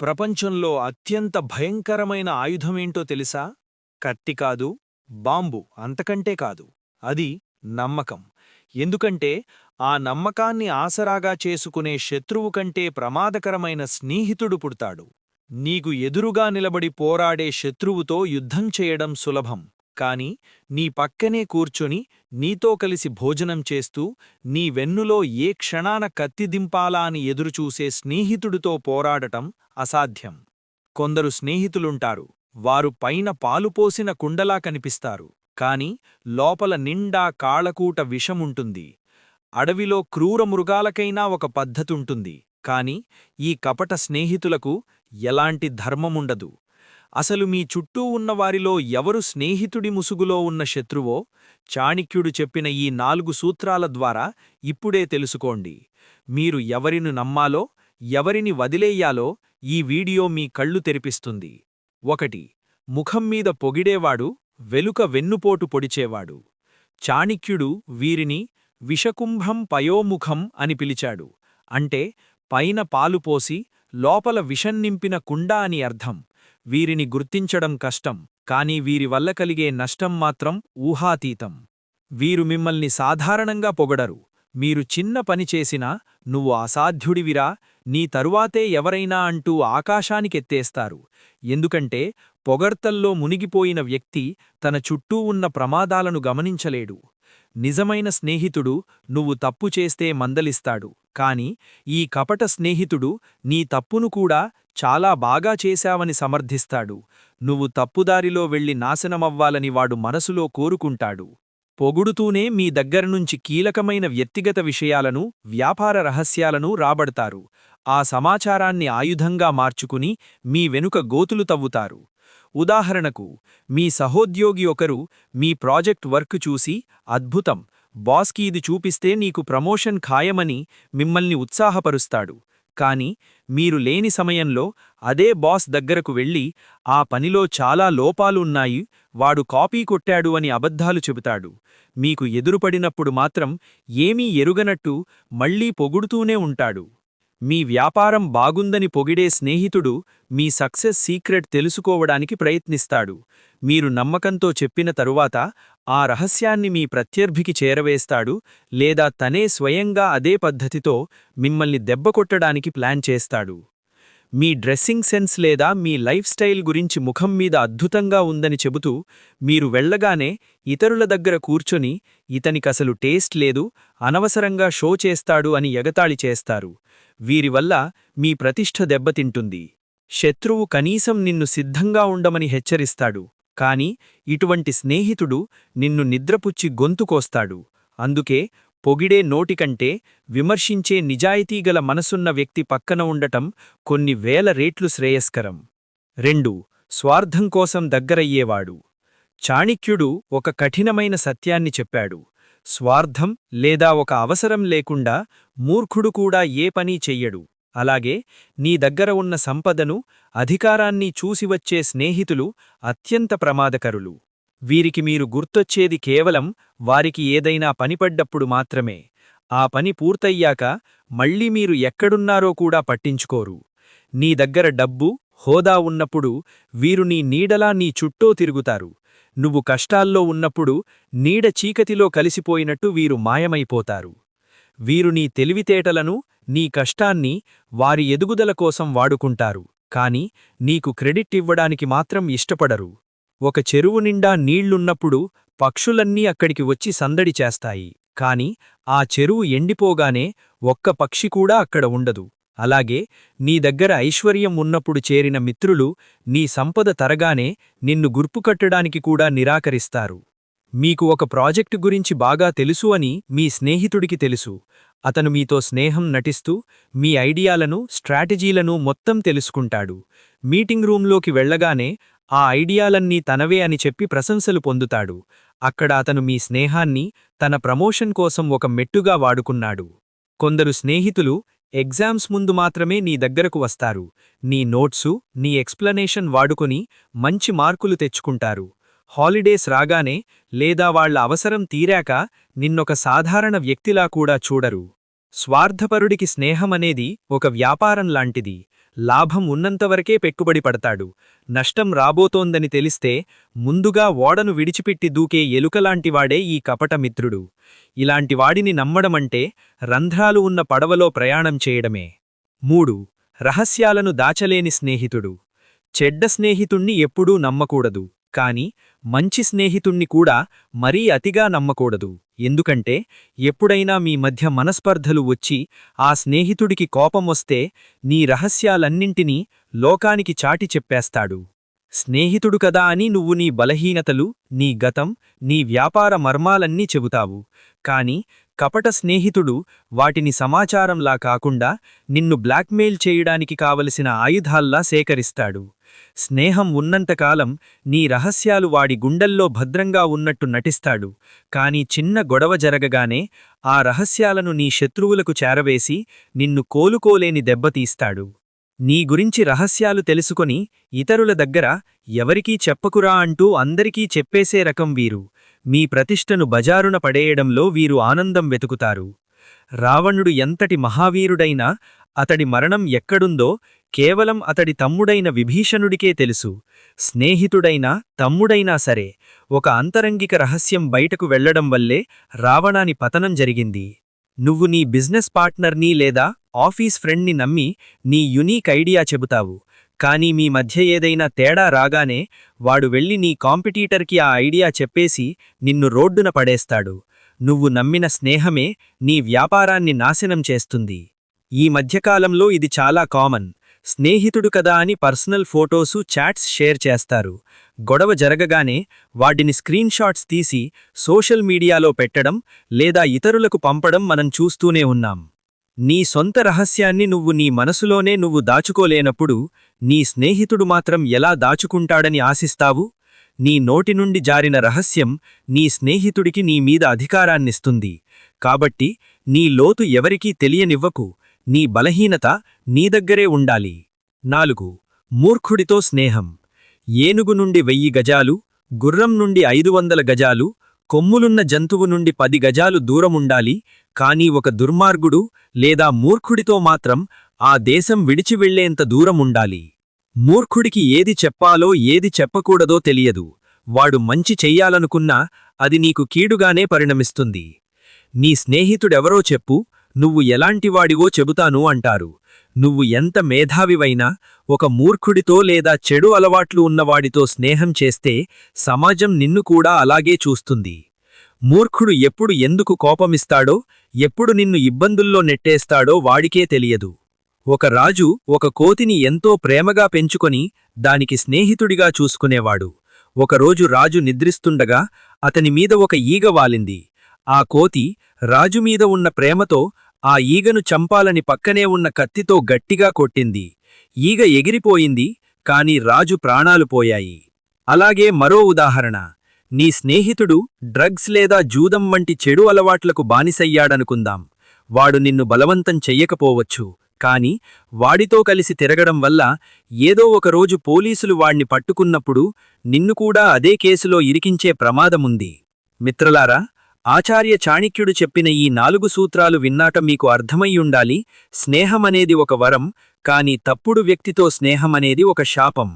ప్రపంచంలో అత్యంత భయంకరమైన ఆయుధమేంటో తెలుసా? కత్తి కాదు బాంబు అంతకంటే కాదు. అది నమ్మకం. ఎందుకంటే ఆ నమ్మకాన్ని ఆసరాగా చేసుకునే శత్రువు కంటే ప్రమాదకరమైన స్నేహితుడు పుడతాడు. నీకు ఎదురుగా నిలబడి పోరాడే శత్రువుతో యుద్ధం చేయడం సులభం. కాని నీ పక్కనే కూర్చొని నీతో కలిసి భోజనం చేస్తూ నీ వెన్నులో ఏ క్షణాన కత్తి దింపాలా అని ఎదురుచూసే స్నేహితుడితో పోరాడటం అసాధ్యం. కొందరు స్నేహితులుంటారు. వారు పైన పాలుపోసిన కుండలా కనిపిస్తారు. కాని లోపల నిండా కాళకూట విషముంటుంది. అడవిలో క్రూర మృగాలకైనా ఒక పద్ధతుంటుంది. కాని ఈ కపట స్నేహితులకు ఎలాంటి ధర్మముండదు. అసలు మీ చుట్టూ ఉన్నవారిలో ఎవరు స్నేహితుడి ముసుగులో ఉన్న శత్రువో? చాణిక్యుడు చెప్పిన ఈ నాలుగు సూత్రాల ద్వారా ఇప్పుడే తెలుసుకోండి. మీరు ఎవరిని నమ్మాలో ఎవరిని వదిలేయాలో ఈ వీడియో మీ కళ్ళు తెరిపిస్తుంది. ఒకటి ముఖం మీద పొగిడేవాడు వెలుక వెన్నుపోటు పొడిచేవాడు. చాణిక్యుడు వీరిని విషకుంభం పయోముఖం అని పిలిచాడు. అంటే పైన పాలుపోసి లోపల విషం నింపిన కుండ అని అర్థం. వీరిని గుర్తించడం కష్టం కాని వీరి వల్ల కలిగే నష్టం మాత్రం ఊహాతీతం. వీరు మిమ్మల్ని సాధారణంగా పొగడరు. మీరు చిన్న పని చేసినా నువ్వు అసాధ్యుడివిరా నీ తరువాతే ఎవరైనా అంటూ ఆకాశానికెత్తేస్తారు. ఎందుకంటే పొగడ్తల్లో మునిగిపోయిన వ్యక్తి తన చుట్టూ ఉన్న ప్రమాదాలను గమనించలేడు. నిజమైన స్నేహితుడు నువ్వు తప్పు చేస్తే మందలిస్తాడు కాని ఈ కపట స్నేహితుడు నీ తప్పును కూడా చాలా బాగా చేశావని సమర్థిస్తాడు. నువ్వు తప్పుదారిలో వెళ్ళి నాశనమవ్వాలని వాడు మనసులో కోరుకుంటాడు. పొగుడుతూనే మీ దగ్గరనుంచి కీలకమైన వ్యక్తిగత విషయాలను వ్యాపార రహస్యాలను రాబడతారు. ఆ సమాచారాన్ని ఆయుధంగా మార్చుకుని మీ వెనుక గోతులు తవ్వుతారు. ఉదాహరణకు మీ సహోద్యోగి ఒకరు మీ ప్రాజెక్ట్ వర్క్ చూసి అద్భుతం! బాస్కి ఇది చూపిస్తే నీకు ప్రమోషన్ ఖాయమని మిమ్మల్ని ఉత్సాహపరుస్తాడు. కాని మీరు లేని సమయంలో అదే బాస్ దగ్గరకు వెళ్ళి ఆ పనిలో చాలా లోపాలున్నాయి వాడు కాపీ కొట్టాడు అని అబద్ధాలు చెబుతాడు. మీకు ఎదురుపడినప్పుడు మాత్రం ఏమీ ఎరుగనట్టు మళ్ళీ పొగుడుతూనే ఉంటాడు. మీ వ్యాపారం బాగుందని పొగిడే స్నేహితుడు మీ సక్సెస్ సీక్రెట్ తెలుసుకోవడానికి ప్రయత్నిస్తాడు. మీరు నమ్మకంతో చెప్పిన తరువాత ఆ రహస్యాన్ని మీ ప్రత్యర్థికి చేరవేస్తాడు లేదా తనే స్వయంగా అదే పద్ధతితో మిమ్మల్ని దెబ్బకొట్టడానికి ప్లాన్ చేస్తాడు. మీ డ్రెస్సింగ్ సెన్స్ లేదా మీ లైఫ్ స్టైల్ గురించి ముఖం మీద అద్భుతంగా ఉందని చెబుతూ మీరు వెళ్ళగానే ఇతరుల దగ్గర కూర్చొని ఇతనికసలు టేస్ట్ లేదు అనవసరంగా షో చేస్తాడు అని ఎగతాళి చేస్తారు. వీరివల్ల మీ ప్రతిష్ఠ దెబ్బతింటుంది. శత్రువు కనీసం నిన్ను సిద్ధంగా ఉండమని హెచ్చరిస్తాడు కాని ఇటువంటి స్నేహితుడు నిన్ను నిద్రపుచ్చి గొంతుకోస్తాడు అందుకే పొగిడే నోటికంటే విమర్శించే నిజాయితీగల మనసున్న వ్యక్తి పక్కన ఉండటం కొన్ని వేల రేట్లు శ్రేయస్కరం. రెండు. స్వార్థం కోసం దగ్గరయ్యేవాడు. చాణిక్యుడు ఒక కఠినమైన సత్యాన్ని చెప్పాడు. స్వార్థం లేదా ఒక అవసరం లేకుండా మూర్ఖుడు కూడా ఏ పనీ చెయ్యడు. అలాగే నీ దగ్గర ఉన్న సంపదను అధికారాన్ని చూసివచ్చే స్నేహితులు అత్యంత ప్రమాదకరులు. వీరికి మీరు గుర్తొచ్చేది కేవలం వారికి ఏదైనా పనిపడ్డప్పుడు మాత్రమే. ఆ పని పూర్తయ్యాక మళ్ళీ మీరు ఎక్కడున్నారో కూడా పట్టించుకోరు. నీ దగ్గర డబ్బు హోదా ఉన్నప్పుడు వీరు నీ నీడలా నీ చుట్టూ తిరుగుతారు. నువ్వు కష్టాల్లో ఉన్నప్పుడు నీడ చీకతిలో కలిసిపోయినట్టు వీరు మాయమైపోతారు. వీరు నీ తెలివితేటలను నీ కష్టాన్ని వారి ఎదుగుదల కోసం వాడుకుంటారు. కాని నీకు క్రెడిట్ ఇవ్వడానికి మాత్రం ఇష్టపడరు. ఒక చెరువు నిండా నీళ్ళున్నప్పుడు పక్షులన్నీ అక్కడికి వచ్చి సందడి చేస్తాయి. కాని ఆ చెరువు ఎండిపోగానే ఒక్క పక్షి కూడా అక్కడ ఉండదు. అలాగే నీ దగ్గర ఐశ్వర్యం ఉన్నప్పుడు చేరిన మిత్రులు నీ సంపద తరగానే నిన్ను గుర్పుకట్టడానికి కూడా నిరాకరిస్తారు. మీకు ఒక ప్రాజెక్టు గురించి బాగా తెలుసు అని మీ స్నేహితుడికి తెలుసు. అతను మీతో స్నేహం నటిస్తూ మీ ఐడియాలను స్ట్రాటజీలను మొత్తం తెలుసుకుంటాడు. మీటింగ్ రూంలోకి వెళ్ళగానే ఆ ఐడియాలన్నీ తనవే అని చెప్పి ప్రశంసలు పొందుతాడు. అక్కడ అతను మీ స్నేహాన్ని తన ప్రమోషన్ కోసం ఒక మెట్టుగా వాడుకున్నాడు. కొందరు స్నేహితులు ఎగ్జామ్స్ ముందు మాత్రమే నీ దగ్గరకు వస్తారు. నీ నోట్సు నీ ఎక్స్ప్లనేషన్ వాడుకుని మంచి మార్కులు తెచ్చుకుంటారు. హాలిడేస్ రాగానే లేదా వాళ్ళ అవసరం తీరాక నిన్నొక సాధారణ వ్యక్తిలా కూడా చూడరు. స్వార్థపరుడికి స్నేహమనేది ఒక వ్యాపారం లాంటిది లాభం ఉన్నంతవరకే పెట్టుబడి పడతాడు. నష్టం రాబోతోందని తెలిస్తే ముందుగా ఓడను విడిచిపెట్టి దూకే ఎలుకలాంటివాడే ఈ కపటమిత్రుడు. ఇలాంటివాడిని ఇలాంటి వాడిని నమ్మడమంటే రంధ్రాలు ఉన్న పడవలో ప్రయాణం చేయడమే. మూడు. రహస్యాలను దాచలేని స్నేహితుడు. చెడ్డ స్నేహితుణ్ణి ఎప్పుడూ నమ్మకూడదు. కాని మంచి స్నేహితుణ్ణి కూడా మరీ అతిగా నమ్మకూడదు. ఎందుకంటే ఎప్పుడైనా మీ మధ్య మనస్పర్ధలు వచ్చి ఆ స్నేహితుడికి కోపమొస్తే నీ రహస్యాలన్నింటినీ లోకానికి చాటి చెప్పేస్తాడు. స్నేహితుడు కదా అని నువ్వు నీ బలహీనతలు నీ గతం నీ వ్యాపార మర్మాలన్నీ చెబుతావు. కాని కపట స్నేహితుడు వాటిని సమాచారంలా కాకుండా నిన్ను బ్లాక్మెయిల్ చేయడానికి కావలసిన ఆయుధాల్లా సేకరిస్తాడు. స్నేహం ఉన్నంతకాలం నీ రహస్యాలు వాడి గుండెల్లో భద్రంగా ఉన్నట్టు నటిస్తాడు. కాని చిన్న గొడవ జరగగానే ఆ రహస్యాలను నీ శత్రువులకు చేరవేసి నిన్ను కోలుకోలేని దెబ్బతీస్తాడు నీ గురించి రహస్యాలు తెలుసుకొని ఇతరుల దగ్గర ఎవరికీ చెప్పకురా అంటూ అందరికీ చెప్పేసే రకం వీరు. మీ ప్రతిష్టను బజారున పడేయడంలో వీరు ఆనందం వెతుకుతారు. రావణుడు ఎంతటి మహావీరుడైనా అతడి మరణం ఎక్కడుందో కేవలం అతడి తమ్ముడైన విభీషణుడికే తెలుసు. స్నేహితుడైనా తమ్ముడైనా సరే ఒక అంతరంగిక రహస్యం బయటకు వెళ్ళడం వల్లే రావణాని పతనం జరిగింది. నువ్వు నీ బిజినెస్ పార్ట్నర్ని లేదా ఆఫీస్ ఫ్రెండ్ని నమ్మి నీ యునీక్ ఐడియా చెబుతావు. కానీ మీ మధ్య ఏదైనా తేడా రాగానే వాడు వెళ్ళి నీ కాంపిటీటర్కి ఆ ఐడియా చెప్పేసి నిన్ను రోడ్డున పడేస్తాడు. నువ్వు నమ్మిన స్నేహమే నీ వ్యాపారాన్ని నాశనం చేస్తుంది. ఈ మధ్యకాలంలో ఇది చాలా కామన్. స్నేహితుడు కదా అని పర్సనల్ ఫోటోసు చాట్స్ షేర్ చేస్తారు. గొడవ జరగగానే వాటిని స్క్రీన్షాట్స్ తీసి సోషల్ మీడియాలో పెట్టడం లేదా ఇతరులకు పంపడం మనం చూస్తూనే ఉన్నాం. నీ సొంత రహస్యాన్ని నువ్వు నీ మనసులోనే నువ్వు దాచుకోలేనప్పుడు నీ స్నేహితుడు మాత్రం ఎలా దాచుకుంటాడని ఆశిస్తావు? నీ నోటి నుండి జారిన రహస్యం నీ స్నేహితుడికి నీ మీద అధికారాన్నిస్తుంది. కాబట్టి నీ లోతు ఎవరికీ తెలియనివ్వకు. నీ బలహీనత నీ దగ్గరే ఉండాలి. నాలుగు మూర్ఖుడితో స్నేహం. ఏనుగు నుండి వెయ్యి గజాలు గుర్రం నుండి ఐదు వందల గజాలు కొమ్ములున్న జంతువు నుండి పది గజాలు దూరముండాలి కాని ఒక దుర్మార్గుడు లేదా మూర్ఖుడితో మాత్రం ఆ దేశం విడిచి వెళ్ళేంత దూరముండాలి మూర్ఖుడికి ఏది చెప్పాలో ఏది చెప్పకూడదో తెలియదు. వాడు మంచి చెయ్యాలనుకున్నా అది నీకు కీడుగానే పరిణమిస్తుంది. నీ స్నేహితుడెవరో చెప్పు నువ్వు ఎలాంటివాడివో చెబుతాను అంటారు. నువ్వు ఎంత మేధావివైనా ఒక మూర్ఖుడితో లేదా చెడు అలవాట్లు ఉన్నవాడితో స్నేహం చేస్తే సమాజం నిన్ను కూడా అలాగే చూస్తుంది. మూర్ఖుడు ఎప్పుడు ఎందుకు కోపమిస్తాడో ఎప్పుడు నిన్ను ఇబ్బందుల్లో నెట్టేస్తాడో వాడికే తెలియదు. ఒక రాజు ఒక కోతిని ఎంతో ప్రేమగా పెంచుకొని దానికి స్నేహితుడిగా చూసుకునేవాడు. ఒకరోజు రాజు నిద్రిస్తుండగా అతని మీద ఒక ఈగ వాలింది. ఆ కోతి రాజుమీద ఉన్న ప్రేమతో ఆ ఈగను చంపాలని పక్కనే ఉన్న కత్తితో గట్టిగా కొట్టింది. ఈగ ఎగిరిపోయింది కాని రాజు ప్రాణాలు పోయాయి. అలాగే మరో ఉదాహరణ. నీ స్నేహితుడు డ్రగ్స్ లేదా జూదం వంటి చెడు అలవాట్లకు బానిసయ్యాడనుకుందాం. వాడు నిన్ను బలవంతం చెయ్యకపోవచ్చు. కాని వాడితో కలిసి తిరగడం వల్ల ఏదో ఒకరోజు పోలీసులు వాణ్ణి పట్టుకున్నప్పుడు నిన్ను కూడా అదే కేసులో ఇరికించే ప్రమాదముంది. మిత్రలారా ఆచార్య చాణిక్యుడు చెప్పిన ఈ నాలుగు సూత్రాలు విన్నాట మీకు అర్థమయ్యుండాలి స్నేహమనేది ఒక వరం కాని తప్పుడు వ్యక్తితో స్నేహమనేది ఒక శాపం.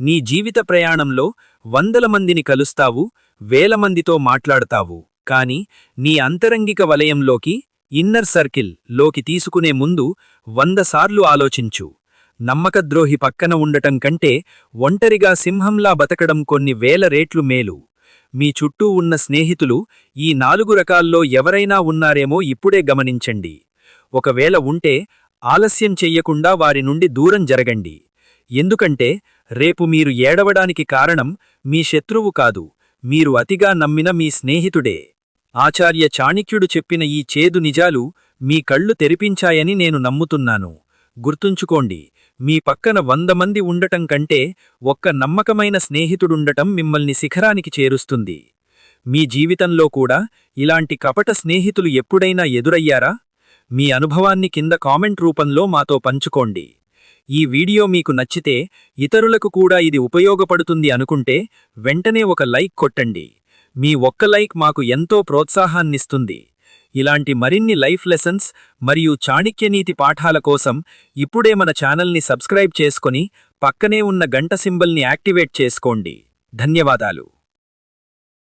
నీ జీవిత ప్రయాణంలో వందల మందిని కలుస్తావు వేల మందితో మాట్లాడతావు కాని నీ అంతరంగిక వలయంలోకి ఇన్నర్ సర్కిల్లోకి తీసుకునే ముందు వంద సార్లు ఆలోచించు. నమ్మకద్రోహి పక్కన ఉండటం కంటే ఒంటరిగా సింహంలా బతకడం కొన్ని వేల రేట్లు మేలు. మీ చుట్టూ ఉన్న స్నేహితులు ఈ నాలుగు రకాల్లో ఎవరైనా ఉన్నారేమో ఇప్పుడే గమనించండి. ఒకవేళ ఉంటే ఆలస్యం చెయ్యకుండా వారి నుండి దూరం జరగండి. ఎందుకంటే రేపు మీరు ఏడవడానికి కారణం మీ శత్రువు కాదు మీరు అతిగా నమ్మిన మీ స్నేహితుడే. ఆచార్య చాణిక్యుడు చెప్పిన ఈ చేదు నిజాలు మీ కళ్ళు తెరిపించాయని నేను నమ్ముతున్నాను. గుర్తుంచుకోండి మీ పక్కన వంద మంది ఉండటం కంటే ఒక్క నమ్మకమైన స్నేహితుడుండటం మిమ్మల్ని శిఖరానికి చేరుస్తుంది. మీ జీవితంలో కూడా ఇలాంటి కపట స్నేహితులు ఎప్పుడైనా ఎదురయ్యారా? మీ అనుభవాన్ని కింద కామెంట్ రూపంలో మాతో పంచుకోండి. ఈ వీడియో మీకు నచ్చితే ఇతరులకు కూడా ఇది ఉపయోగపడుతుంది అనుకుంటే వెంటనే ఒక లైక్ కొట్టండి. మీ ఒక్క లైక్ మాకు ఎంతో ప్రోత్సాహాన్నిస్తుంది. ఇలాంటి మరిన్ని లైఫ్ లెసన్స్ మరియు చాణిక్యనీతి పాఠాల కోసం ఇప్పుడే మన ఛానల్ని సబ్స్క్రైబ్ చేసుకొని పక్కనే ఉన్న గంట సింబల్ని యాక్టివేట్ చేసుకోండి. ధన్యవాదాలు.